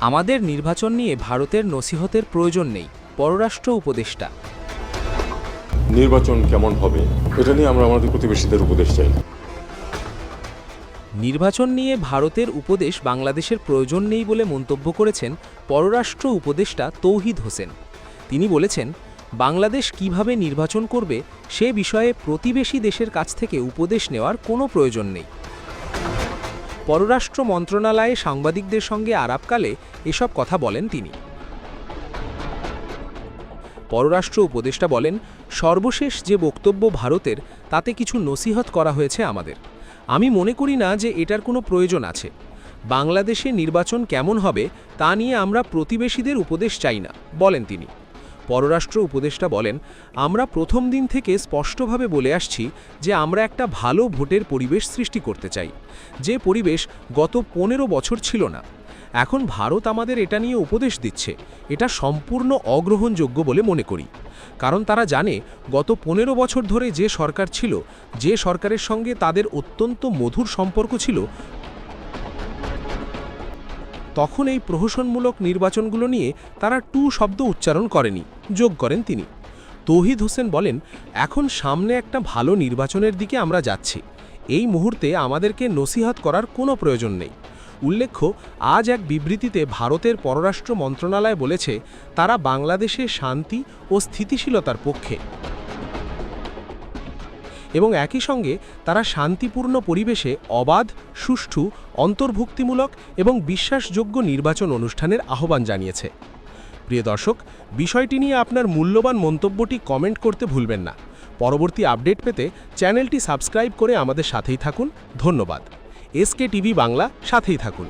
আমাদের নির্বাচন নিয়ে ভারতের নসিহতের প্রয়োজন নেই পররাষ্ট্র উপদেষ্টা। নির্বাচন কেমন হবে এটা নিয়ে আমরা আমাদের প্রতিবেশীদের উপদেশ চাই। নির্বাচন নিয়ে ভারতের উপদেশ বাংলাদেশের প্রয়োজন নেই বলে মন্তব্য করেছেন পররাষ্ট্র উপদেষ্টা তৌহিদ হোসেন। তিনি বলেছেন বাংলাদেশ কীভাবে নির্বাচন করবে সে বিষয়ে প্রতিবেশী দেশের কাছ থেকে উপদেশ নেওয়ার কোনো প্রয়োজন নেই। পররাষ্ট্র মন্ত্রণালয়ে সাংবাদিকদের সঙ্গে আলাপকালে এসব কথা বলেন তিনি। পররাষ্ট্র উপদেষ্টা বলেন, সর্বশেষ যে বক্তব্য ভারতের, তাতে কিছু নসিহত করা হয়েছে আমাদের। আমি মনে করি না যে এটার কোনো প্রয়োজন আছে। বাংলাদেশে নির্বাচন কেমন হবে, তা নিয়ে আমরা প্রতিবেশীদের উপদেশ চাই না, বলেন তিনি। পররাষ্ট্র উপদেষ্টা বলেন, আমরা প্রথম দিন থেকে স্পষ্টভাবে বলে আসছি যে আমরা একটা ভালো ভোটের পরিবেশ সৃষ্টি করতে চাই। যে পরিবেশ গত পনেরো বছর ছিল না। এখন ভারত আমাদের এটা নিয়ে উপদেশ দিচ্ছে। এটা সম্পূর্ণ অগ্রহণযোগ্য বলে মনে করি। কারণ তারা জানে, গত পনেরো বছর ধরে যে সরকার ছিল, যে সরকারের সঙ্গে তাদের অত্যন্ত মধুর সম্পর্ক ছিল তখন এই প্রহসনমূলক নির্বাচনগুলো নিয়ে তারা টু শব্দ উচ্চারণ করেনি, যোগ করেন তিনি। তৌহিদ হোসেন বলেন, এখন সামনে একটা ভালো নির্বাচনের দিকে আমরা যাচ্ছি। এই মুহূর্তে আমাদেরকে নসিহত করার কোনো প্রয়োজন নেই। উল্লেখ্য, আজ এক বিবৃতিতে ভারতের পররাষ্ট্র মন্ত্রণালয় বলেছে, তারা বাংলাদেশে শান্তি ও স্থিতিশীলতার পক্ষে। এবং একই সঙ্গে তারা শান্তিপূর্ণ পরিবেশে অবাধ, সুষ্ঠু, অন্তর্ভুক্তিমূলক এবং বিশ্বাসযোগ্য নির্বাচন অনুষ্ঠানের আহ্বান জানিয়েছে। প্রিয় দর্শক, বিষয়টি নিয়ে আপনার মূল্যবান মন্তব্যটি কমেন্ট করতে ভুলবেন না। পরবর্তী আপডেট পেতে চ্যানেলটি সাবস্ক্রাইব করে আমাদের সাথেই থাকুন। ধন্যবাদ। এসকে টিভি বাংলা, সাথেই থাকুন।